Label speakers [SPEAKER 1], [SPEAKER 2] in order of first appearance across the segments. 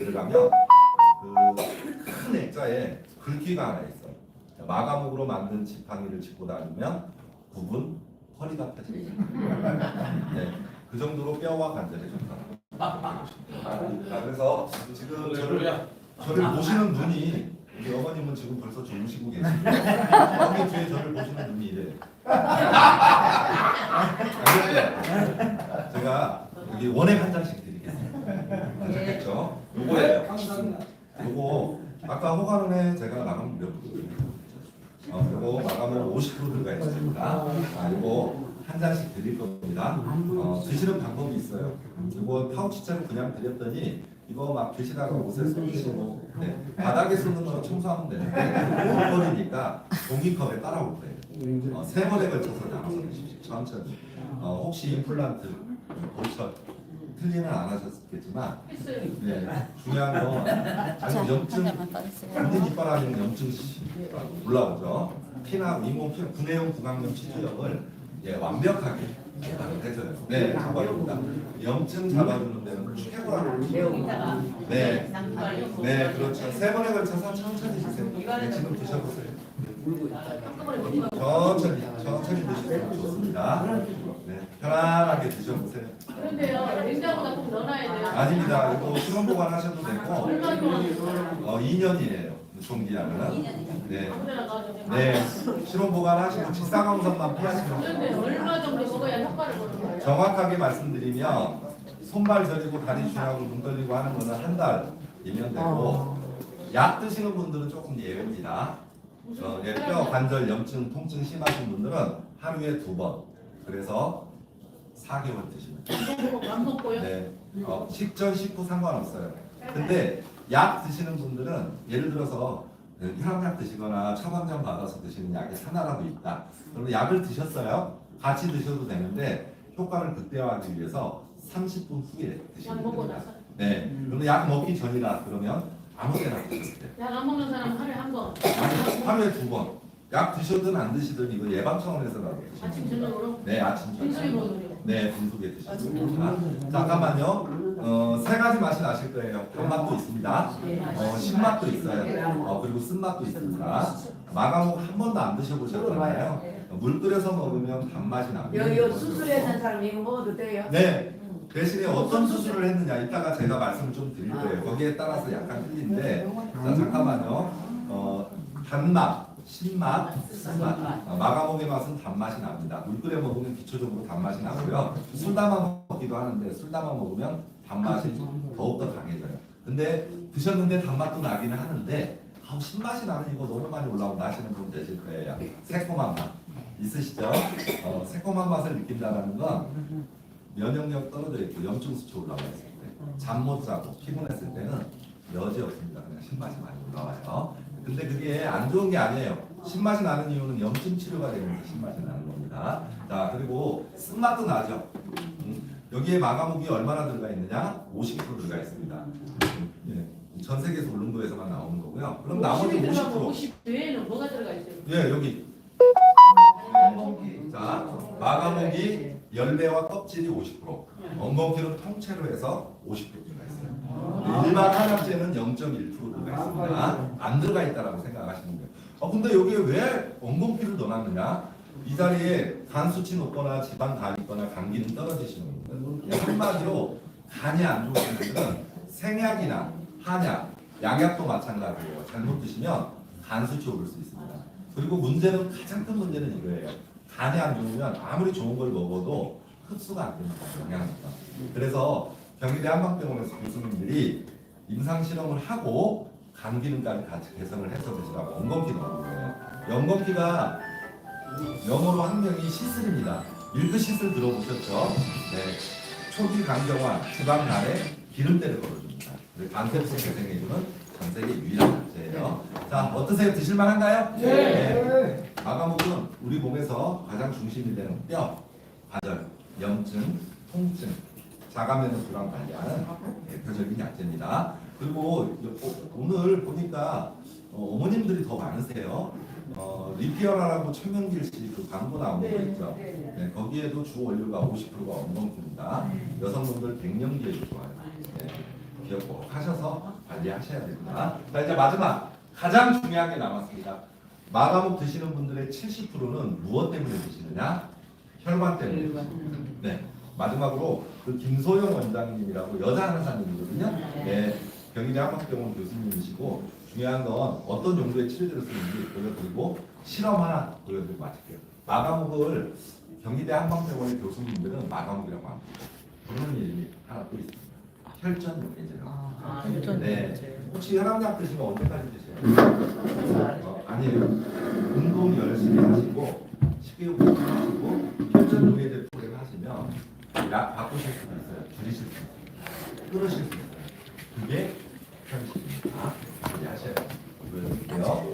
[SPEAKER 1] 들어가면 그 큰 액자에 글귀가 하나 있어요. 마감목으로 만든 지팡이를 짚고 다니면 부분 허리가 펴집니다. 네, 그 정도로 뼈와 관절에 좋다. 아, 그래서 지금 저를 저를 보시는 눈이 우리 어머님은 지금 벌써 주무시고 계시고 여기 뒤에 저를 보시는 눈이 이래. 알겠죠? 제가 여기 원액 한 장씩 아셨겠죠? 요거예요. 요거 아까 호가론에 제가 마감 몇 프로? 어, 요거 마감은 50% 들어가 있습니다. 아, 요거 한 잔씩 드릴 겁니다. 어, 드시는 방법이 있어요. 이거 파우치째로 그냥 드렸더니 이거 막 드시다가 옷에 쏟으시고 네. 바닥에 쏟는 거는 청소하면 되는데 버리니까 종이컵에 따라올 거예요. 어, 세 번에 걸쳐서 나눠서 드십시오. 천천히. 어, 혹시 임플란트 보셔 틀리는 안 하셨겠지만 네, 중요한 건 아직 염증 완전 이빨 아니면 염증 올라오죠. 피나 잇몸 피, 구내용 구강염 치주염을 예, 완벽하게 예방을 해줘요. 네, 잡아줍니다. 염증 잡아주는 데는 최고라고 네, 네, 그렇죠. 세 번에 걸쳐서 천천히 드세요. 네, 지금 드셔보세요. 천천히, 천천히 드시면 좋습니다. 네, 편안하게 드셔보세요.
[SPEAKER 2] 그런데요, 냉장고다 꼭 넣어놔야 돼요.
[SPEAKER 1] 아닙니다. 이거 수면 보관하셔도 되고,
[SPEAKER 2] 얼마 동안
[SPEAKER 1] 어, 2년이에요. 유통기한은. 네.
[SPEAKER 2] 아무데나 가도 돼요.
[SPEAKER 1] 네, 실온 보관하시고 직사광선만 피하시면
[SPEAKER 2] 그런데
[SPEAKER 1] 돼요.
[SPEAKER 2] 얼마 정도 먹어야 효과를 보는 거예요?
[SPEAKER 1] 정확하게 말씀드리면 손발 저리고 다리 쥐하고 눈 떨리고 하는 거는 한 달이면 되고 약 드시는 분들은 조금 예외입니다. 어, 예, 뼈 관절 염증 통증 심하신 분들은 하루에 두 번. 그래서 4개월 드시면 돼요.
[SPEAKER 2] 안 먹고요.
[SPEAKER 1] 네, 어, 식전 식후 상관없어요. 근데 약 드시는 분들은 예를 들어서 그 혈압약 드시거나 처방전 받아서 드시는 약이 하나라도 있다. 그러면 약을 드셨어요. 같이 드셔도 되는데 효과를 극대화하기 위해서 30분 후에
[SPEAKER 2] 약
[SPEAKER 1] 드시면
[SPEAKER 2] 먹고
[SPEAKER 1] 됩니다.
[SPEAKER 2] 나서.
[SPEAKER 1] 네, 그런데 약 먹기 전이라 그러면 아무 때나 드셔도 돼요.
[SPEAKER 2] 약안 먹는 사람 하루에 한 번.
[SPEAKER 1] 아니, 하루에 두 번. 약 드셔든 안 드시든 이거 예방 차원에서라도
[SPEAKER 2] 아침. 저녁으로.
[SPEAKER 1] 네, 아침 저녁.
[SPEAKER 2] 먹으려.
[SPEAKER 1] 네, 빈속에 드시면 됩니다. 잠깐만요. 어, 세 가지 맛이 나실 거예요. 단맛도 있습니다. 어, 신맛도 있어요. 어, 그리고 쓴맛도 있습니다. 마감옥 한 번도 안 드셔보셨잖아요. 어, 물 끓여서 먹으면 단맛이 납니다.
[SPEAKER 3] 여, 여 수술했는 사람 이거 먹어도 돼요?
[SPEAKER 1] 네. 대신에 어떤 수술을 했느냐 이따가 제가 말씀을 좀 드릴 거예요. 거기에 따라서 약간 틀린데 자 잠깐만요. 어, 단맛, 신맛, 쓴맛. 어, 마감옥의 맛은 단맛이 납니다. 물 끓여 먹으면 기초적으로 단맛이 나고요. 술 담아 먹기도 하는데 술 담아 먹으면 단맛이 더욱더 강해져요. 근데 드셨는데 단맛도 나기는 하는데 아우 신맛이 나는 이거 너무 많이 올라온다 하시는 분 계실 거예요. 새콤한 맛 있으시죠? 어, 새콤한 맛을 느낀다는 건 면역력 떨어져 있고 염증 수치 올라와 있을 때, 잠 못 자고 피곤했을 때는 여지 없습니다. 그냥 신맛이 많이 올라와요. 근데 그게 안 좋은 게 아니에요. 신맛이 나는 이유는 염증 치료가 되면서 신맛이 나는 겁니다. 자 그리고 쓴맛도 나죠. 음, 여기에 마가목이 얼마나 들어가 있느냐? 50% 들어가 있습니다. 예, 전 세계 울릉도에서만 나오는 거고요. 그럼 나머지
[SPEAKER 2] 50이 들어가고
[SPEAKER 1] 50%
[SPEAKER 2] 50 외에는 뭐가 들어가 있어요?
[SPEAKER 1] 예 여기 자 마가목이 열매와 껍질이 50% 엉겅퀴는 통째로 해서 50% 들어가 있어요. 일반 한약재는 0.1% 들어가 있습니다. 안 들어가 있다라고 생각하시는 거예요. 어 근데 여기에 왜 엉겅퀴를 넣어놨느냐? 이 자리에 간 수치 높거나 지방 간이 있거나 간 기능 떨어지시는 분들 한마디로 간이 안 좋으신 분들은 생약이나 한약, 양약도 마찬가지예요. 잘못 드시면 간 수치 오를 수 있습니다. 그리고 문제는 가장 큰 문제는 이거예요. 간이 안 좋으면 아무리 좋은 걸 먹어도 흡수가 안 됩니다. 영양소가. 그래서 경희대 한방병원에서 교수님들이 임상 실험을 하고 간 기능까지 같이 개선을 해서 드시라고 엉겅퀴 넣은 거예요. 엉겅퀴가 영어로 학명이 시슬입니다. 밀크 시슬 들어보셨죠? 네. 초기 간경화, 지방 간에 기름때를 걸어줍니다. 간세포 재생해주는 전 세계 유일한 약재예요. 자, 어떠세요? 드실만한가요? 네. 마가목은 우리 몸에서 가장 중심이 되는 뼈, 관절, 염증, 통증, 자가면역 불안 관리하는 대표적인 약재입니다. 그리고 어, 오늘 보니까 어, 어머님들이 더 많으세요. 어, 리피어라라고 최명길 씨그 광고 나온 거 있죠. 네, 거기에도 주 원료가 50%가 엉겅퀴입니다. 여성분들 갱년기에도 좋아요. 네. 기억 꼭 하셔서 관리하셔야 됩니다. 자 이제 마지막 가장 중요한 게 남았습니다. 마감옥 드시는 분들의 70%는 무엇 때문에 드시느냐? 혈관 때문에. 네. 마지막으로 그 김소영 원장님이라고 여자 한의사님이거든요. 네. 경희대 한국병원 교수님이시고 중요한 건 어떤 용도의 치료제를 쓰는지 보여드리고 실험 하나 보여드리고 마칠게요. 마감옥을 경희대 한방병원의 교수님들은 마감옥이라고 합니다. 부르는 이름이 하나 또 있습니다. 혈전 용해제라고.
[SPEAKER 2] 아,
[SPEAKER 1] 네. 혹시 혈압약 드시면 언제까지 드세요? 어, 아니에요. 운동 열심히 하시고 식이요법 하시고 혈전 용해제 프로그램 하시면 약 바꾸실 수도 있어요. 줄이실 수 있어요. 끊으실 수 있어요. 그게 현실입니다. 이해하셔야 돼요.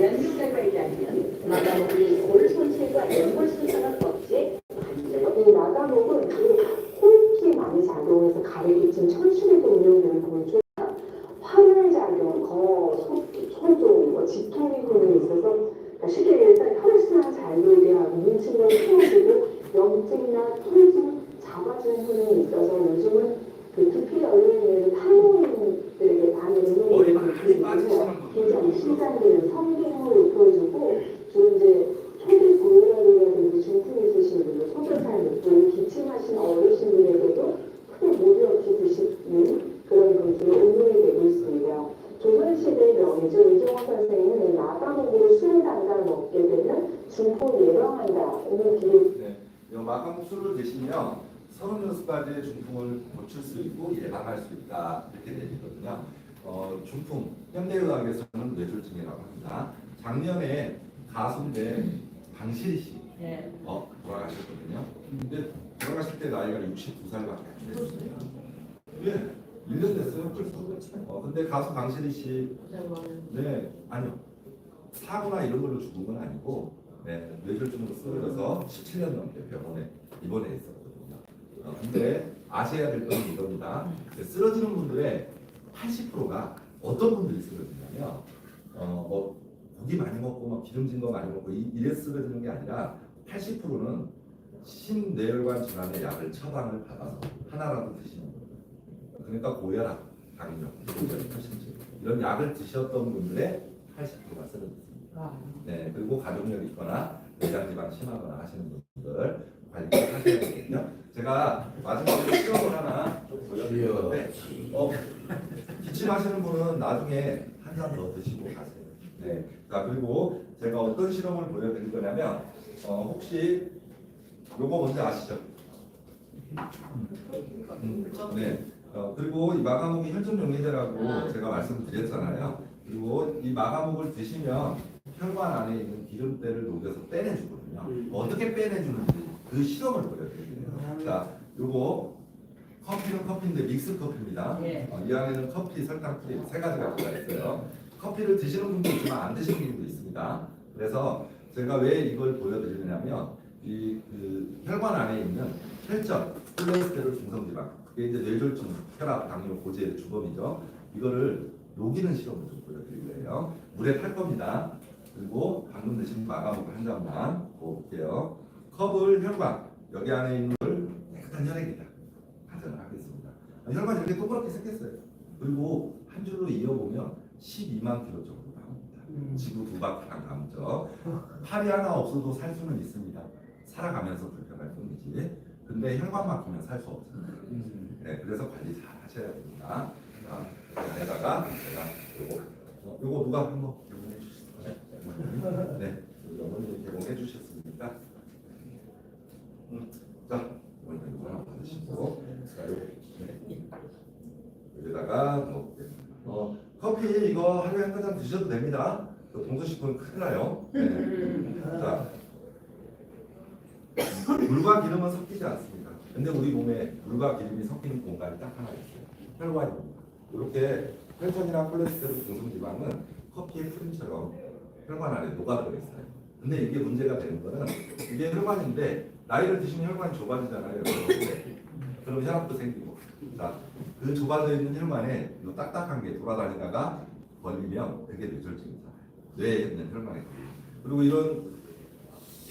[SPEAKER 4] 연습자가 있다면 마감옥이 골손실과 연골손상을 억제 이 마감옥은 그 호흡기에 많이 작용해서 가래기침 천식에도 운영되는 보여줘요. 활혈 작용, 거, 소, 소종, 뭐 지통이 그런 게 있어서 그러니까 쉽게 얘기해서 혈액순환 잘 돌게 하고 뭉치면 풀어주고 염증이나 통증 잡아주는 효능이 있어서 요즘은 그 두피 연령에는 탈모인들에게 많은
[SPEAKER 1] 머리
[SPEAKER 4] 운동이
[SPEAKER 1] 많이 빠지시는 분들.
[SPEAKER 4] 굉장히 신장되는 성기능을 높여주고 주로 이제 초기 고혈압이라든지 중풍 있으신 분들, 소변살 늦고 기침하시는 어르신들에게도 크게 무리 없이 드시는 그런 분들의 운동이 되고 있습니다. 명의죠. 이종호 선생님은 마감옥으로 술을 담가 먹게 되면 중풍을 예방한다는 기록
[SPEAKER 1] 네. 이 마감 술을 드시면 36가지의 중풍을 고칠 수 있고 예방할 수 있다 이렇게 되거든요. 어, 중풍 현대의학에서는 뇌졸중이라고 합니다. 작년에 가수인데 방실이 씨
[SPEAKER 2] 네.
[SPEAKER 1] 어, 돌아가셨거든요. 근데 돌아가실 때 나이가 62살밖에 안 됐어요. 예, 1년 됐어요 벌써. 어, 근데 가수 방실이 씨 네, 아니요. 사고나 이런 걸로 죽은 건 아니고, 네, 뇌졸중으로 쓰러져서 17년 넘게 병원에 입원해 있었거든요. 어, 근데 아셔야 될 건 이겁니다. 그 쓰러지는 분들의 80%가 어떤 분들이 쓰러지냐면, 어, 뭐, 고기 많이 먹고, 막 기름진 거 많이 먹고, 이- 이래 쓰러지는 게 아니라 80%는 신뇌혈관 질환의 약을 처방을 받아서 하나라도 드시는. 그러니까 고혈압, 당뇨, 심증 이런 약을 드셨던 분들의 80%가 쓰러졌습니다. 네, 그리고 가족력 있거나 내장지방 심하거나 하시는 분들 관리하셔야 되거든요. 제가 마지막으로 실험을 하나 좀 보여드릴 건데, 어, 기침하시는 분은 나중에 한 잔 더 드시고 가세요. 네, 자 그리고 제가 어떤 실험을 보여드릴 거냐면, 어, 혹시 요거 뭔지 아시죠? 음, 네. 어, 그리고 이 마가목이 혈전 용해제라고
[SPEAKER 2] 아.
[SPEAKER 1] 제가 말씀드렸잖아요. 그리고 이 마가목을 드시면 혈관 안에 있는 기름때를 녹여서 빼내주거든요. 어떻게 빼내주는지 그 실험을 보여드릴게요. 자, 요거 커피는 커피인데 믹스 커피입니다.
[SPEAKER 2] 예.
[SPEAKER 1] 어, 이 안에는 커피, 설탕, 크림 세 가지가 들어가 있어요. 커피를 드시는 분도 있지만 안 드시는 분도 있습니다. 그래서 제가 왜 이걸 보여드리냐면 이 그 혈관 안에 있는 혈전, 콜레스테롤 중성지방 그게 이제 뇌졸중, 혈압, 당뇨, 고지의 주범이죠. 이거를 녹이는 실험을 좀 보여드릴 거예요. 물에 탈 겁니다. 그리고 방금 드신 마가목 한 잔만 볼게요. 컵을 혈관 여기 안에 있는 물 깨끗한 혈액이다. 가정을 하겠습니다. 혈관이 이렇게 동그랗게 생겼어요. 그리고 한 줄로 이어보면 12만 킬로 정도 나옵니다. 지구 두 바퀴 한 감죠. 팔이 하나 없어도 살 수는 있습니다. 살아가면서 불편할 뿐이지. 근데 혈관 막히면 살 수 없습니다. 네, 그래서 관리 잘 하셔야 됩니다. 자, 그 안에다가 제가 요거 어, 요거 누가 한번 개봉해 주시죠? 네, 어머니 개봉해 주셨습니까? 음, 자, 어머니 이거 하나 받으시고, 자, 요 네. 여기다가 뭐, 어, 커피 이거 하루에 한 잔 드셔도 됩니다. 그 동서식품 큰일 나요. 네. 자, 물과 기름은 섞이지 않습니다. 근데 우리 몸에 물과 기름이 섞이는 공간이 딱 하나 있어요. 혈관입니다. 이렇게 혈전이나 콜레스테롤 중성 지방은 커피의 크림처럼 혈관 안에 녹아들어 있어요. 근데 이게 문제가 되는 거는 이게 혈관인데 나이를 드시면 혈관이 좁아지잖아요. 그럼 혈압도 생기고. 자, 그 좁아져 있는 혈관에 이 딱딱한 게 돌아다니다가 걸리면 그게 뇌졸중입니다. 뇌에 있는 혈관에. 그리고 이런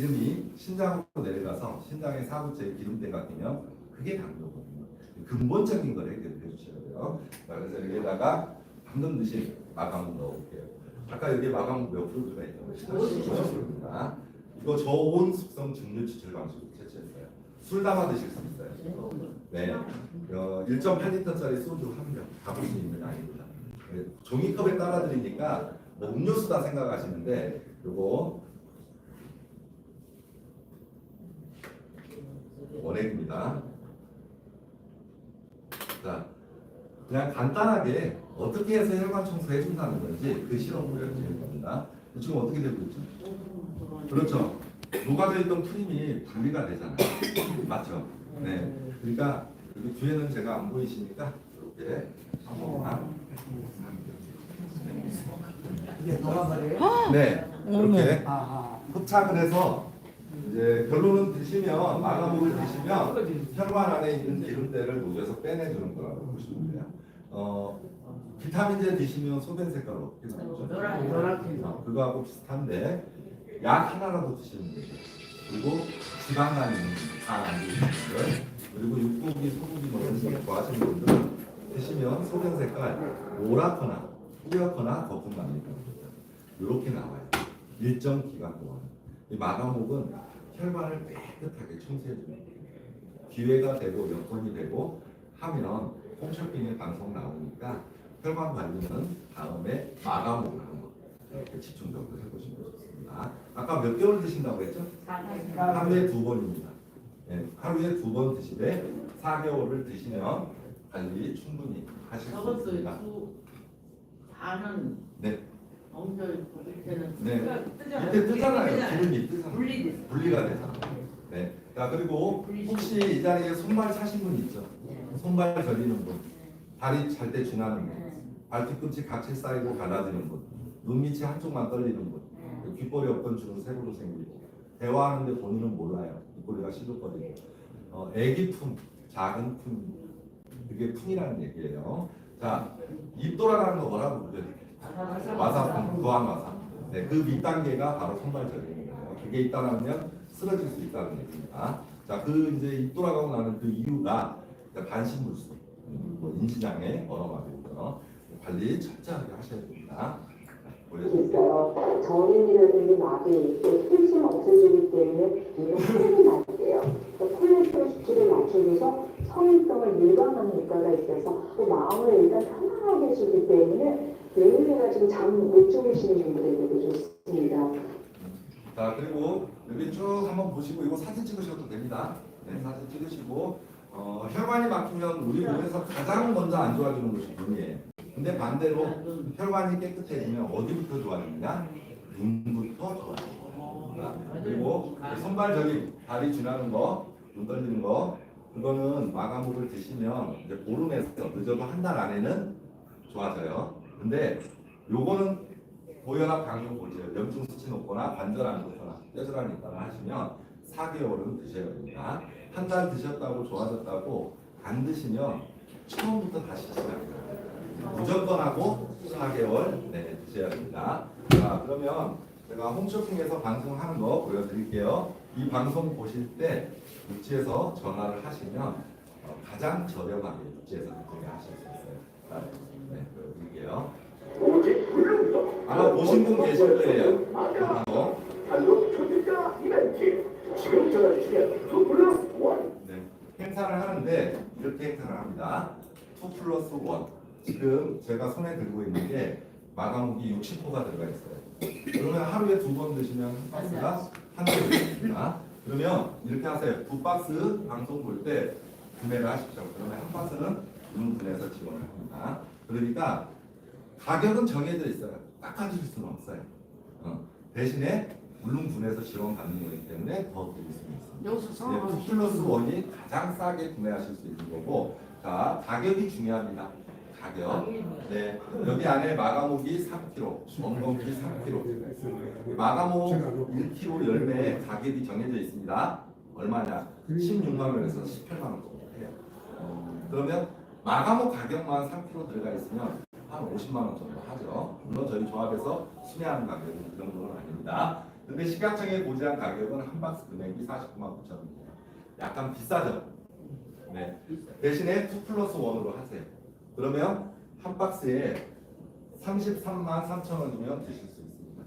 [SPEAKER 1] 기름이 신장으로 내려가서 신장의 사구체에 기름때가 끼면 그게 당뇨거든요. 근본적인 걸 해결해 주셔야 돼요. 자, 그래서 여기에다가 방금 드신 마감을 넣어볼게요. 아까 여기 마감 몇 프로 들어가 있다고 했죠? 50%입니다. 이거 저온 숙성 증류 추출 방식으로 채취했어요. 술 담아 드실 수 있어요. 네. 어, 1.8리터짜리 소주 한 병 담을 수 있는 양입니다. 네, 종이컵에 따라 드리니까 뭐 음료수다 생각하시는데 요거 원액입니다. 자, 그냥 간단하게 어떻게 해서 혈관 청소 해준다는 건지 그 실험 보여드리는 겁니다. 지금 어떻게 되고 있죠? 그렇죠. 녹아져 있던 프림이 분리가 되잖아요. 맞죠? 네. 그러니까 여기 뒤에는 제가 안 보이시니까 이렇게 한 번만.
[SPEAKER 3] 이게 녹아버려요?
[SPEAKER 1] 네. 이렇게
[SPEAKER 3] 아하.
[SPEAKER 1] 흡착을 해서 이제 결론은 드시면 마가목을 드시면 혈관 안에 있는 기름때를 녹여서 빼내주는 거라고 보시면 돼요. 어, 비타민제 드시면 소변 색깔 어떻게 나오죠?
[SPEAKER 2] 노란-
[SPEAKER 3] 노랗게.
[SPEAKER 1] 어, 그거하고 비슷한데 약 하나라도 드시면 돼요. 그리고 지방간 있는 다안 드시는 분들 그리고 육고기, 소고기 먹는 거 좋아하시는 분들은 드시면 소변 색깔 노랗거나 뿌옇거나 거품 나옵니다. 이렇게 나와요. 일정 기간 동안. 이 마감옥은 혈관을 깨끗하게 청소해주는 거예요. 기회가 되고 여건이 되고 하면 홈쇼핑에 방송 나오니까 혈관 관리는 다음에 마감옥을 하는 거 이렇게 집중적으로 해보시면 좋습니다. 아까 몇 개월 드신다고 했죠? 하루에 두 번입니다. 예, 하루에 두 번 드시되 4개월을 드시면 관리 충분히 하실 수
[SPEAKER 2] 저것도
[SPEAKER 1] 있습니다.
[SPEAKER 2] 두 반은
[SPEAKER 1] 네.
[SPEAKER 2] 엉덩이 밑에는
[SPEAKER 1] 네.
[SPEAKER 2] 뜨잖아요.
[SPEAKER 1] 이때 뜨잖아요. 기름이 뜨잖아요. 분리가 되잖아요. 네. 자 그리고 혹시 이 자리에 손발 차신 분 있죠? 손발 저리는 분, 다리 잘 때 쥐나는 분, 발 뒤꿈치 각질 쌓이고 갈라지는 분, 눈 밑이 한쪽만 떨리는 분, 귓볼이 없던 주름 색으로 생기고 대화하는데 본인은 몰라요. 입꼬리가 시들거리고 어, 애기 품, 작은 품, 그게 품이라는 얘기예요. 자, 입 돌아가는 거 뭐라고 그래요? 구한 와사. 네, 그 밑단계가 바로 손발절입니다. 그게 있다면 쓰러질 수 있다는 얘기입니다. 자, 그 이제 입 돌아가고 나는 그 이유가 반신불수, 음, 뭐 인지장애, 가지고요. 관리 철저하게 하셔야 됩니다.
[SPEAKER 4] 있어요. 정인이라든지 마비, 또 틀심 없어지기 때문에 호르몬이 낮대요. 콜레스테롤 수치를 맞추기 위 해서 성인병을 예방하는 효과가 있어서 또 마음을 일단 편안하게 해주기 때문에 매일매일 잠못 주무시는 분들에게도 좋습니다.
[SPEAKER 1] 자 그리고 여기 쭉 한번 보시고 이거 사진 찍으셔도 됩니다. 네, 사진 찍으시고 어, 혈관이 막히면 우리 몸에서 가장 먼저 안 좋아지는 것이 눈이에요. 근데 반대로 혈관이 깨끗해지면 어디부터 좋아지느냐? 눈부터 좋아집니다. 그리고 손발 저리 다리 쥐나는 거, 눈 떨리는 거 그거는 마감물을 드시면 이제 보름에서 늦어도 한 달 안에는 좋아져요. 근데 요거는 고혈압 당뇨 고지혈, 염증 수치 높거나 관절 안 좋거나 뼈질환이 있다고 하시면 4개월은 드셔야 됩니다. 한 달 드셨다고 좋아졌다고 안 드시면 처음부터 다시 시작합니다. 무조건 하고 4개월 네, 드셔야 됩니다. 자 그러면 제가 홈쇼핑에서 방송하는 거 보여드릴게요. 이 방송 보실 때 육지에서 전화를 하시면 어, 가장 저렴하게 육지에서 구매하실 수 있어요. 자, 네, 보여드릴게요.
[SPEAKER 5] 불륜도
[SPEAKER 1] 아마 보신 분 계실 거예요.
[SPEAKER 5] 원
[SPEAKER 1] 네, 행사를 하는데 이렇게 행사를 합니다. 2 플러스 1. 지금 제가 손에 들고 있는 게 마감옥이 60호가 들어가 있어요. 그러면 하루에 두 번 드시면 한 박스가 한 개입니다. 그러면 이렇게 하세요. 두 박스 방송 볼 때 구매를 하십시오. 그러면 한 박스는 유흥분에서 지원을 합니다. 그러니까 가격은 정해져 있어요. 깎아줄 수는 없어요. 어, 대신에 물론분에서 지원 받는 거기 때문에 더 드릴 수 있습니다. 2 플러스 1이 가장 싸게 구매하실 수 있는 거고 자 가격이 중요합니다 가격. 네. 여기 안에 마가목이 3kg 원건기 3kg 마가목 1kg 열매에 가격이 정해져 있습니다. 얼마냐? 16만 원에서 18만 원 정도 해요. 어, 그러면 마가목 가격만 3kg 들어가 있으면 한 50만 원 정도 하죠. 물론 저희 조합에서 수매하는 가격은 그 정도는 아닙니다. 근데 시각청에 고지한 가격은 한 박스 금액이 49만 9천 원이에요. 약간 비싸죠. 네. 대신에 2 플러스 1으로 하세요. 그러면 한 박스에 33만 3천 원이면 드실 수 있습니다.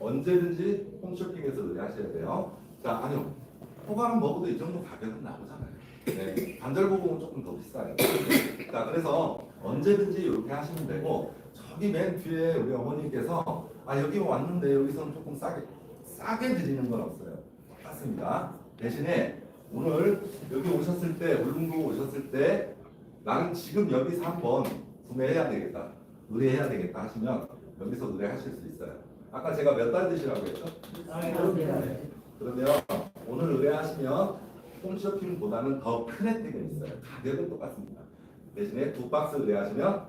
[SPEAKER 1] 언제든지 홈쇼핑에서 의뢰하셔야 돼요. 자, 아니요. 호가는 먹어도 이 정도 가격은 나오잖아요. 네, 반절고공은 조금 더 비싸요. 자, 그래서 언제든지 이렇게 하시면 되고 저기 맨 뒤에 우리 어머님께서 아 여기 왔는데 여기서는 조금 싸게 싸게 드리는 건 없어요. 맞습니다. 대신에 오늘 여기 오셨을 때 울릉도 오셨을 때 나는 지금 여기서 한번 구매해야 되겠다, 의뢰해야 되겠다 하시면 여기서 의뢰하실 수 있어요. 아까 제가 몇 달 드시라고 했죠? 네. 그러면 오늘 의뢰하시면 홈쇼핑보다는 더 큰 혜택은 있어요. 가격은 똑같습니다. 대신에 두 박스 의뢰하시면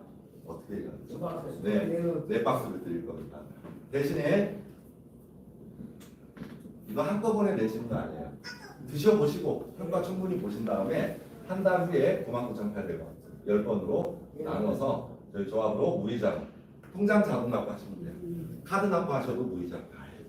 [SPEAKER 1] 어떻게 해야 되죠? 네, 네 박스를 드릴 겁니다. 대신에 이거 한꺼번에 내시는 거 아니에요. 드셔보시고 평가 충분히 보신 다음에 한 달 후에 99,800원 10번으로 나눠서 저희 조합으로 무이자로 통장 자동 납부하시면 돼요. 카드 납부하셔도 무이자 다 해요.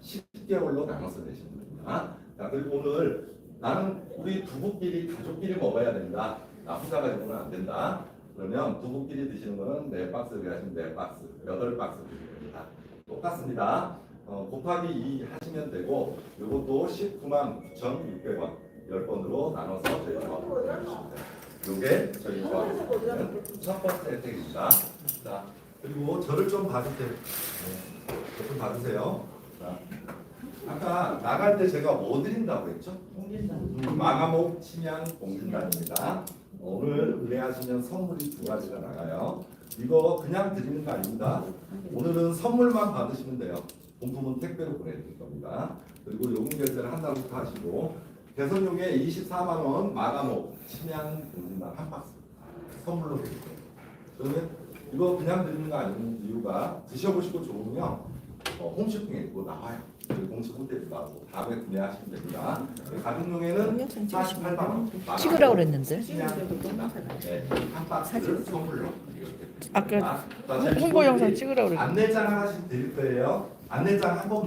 [SPEAKER 1] 10개월로 나눠서 내시면 됩니다. 자, 그리고 오늘 나는 우리 부부끼리 가족끼리 먹어야 된다. 나 혼자 가지고는 안 된다. 그러면 부부끼리 드시는 거는 네 박스를 하시면 네 박스, 여덟 박스 드시면 됩니다. 똑같습니다. 어, 곱하기 2 하시면 되고 이것도 19만 9,600원 10번으로 나눠서 저희 조합으로 보내주시면 돼요. 이게 저희 첫 번째 혜택입니다. 자, 그리고 저를 좀 봐주세요. 네, 저좀 봐주세요. 자, 아까 나갈 때 제가 뭐 드린다고 했죠? 음, 마가목 침향 공진단입니다. 오늘 의뢰하시면 선물이 두 가지가 나가요. 이거 그냥 드리는 거 아닙니다. 오늘은 선물만 받으시면 돼요. 본품은 택배로 보내드릴 겁니다. 그리고 요금 결제를 한 달부터 하시고 대선용에 24만 원 마가목 침향 공진단 한 박스 선물로 드릴게요. 그러면 이거 그냥 드리는 거 아닌 이유가 드셔보시고 좋으면 어, 홈쇼핑에 있고 나와요. 공식 홈페이지 나오고 다음에 구매하시면 됩니다. 가격용에는 48만 원.
[SPEAKER 6] 찍으라고 그랬는데.
[SPEAKER 1] 네, 한 박스를 선물로
[SPEAKER 6] 아까 홍보 영상 찍으라고 그랬는데.
[SPEAKER 1] 안내장 하나씩 드릴 거예요. 안내장 한 번.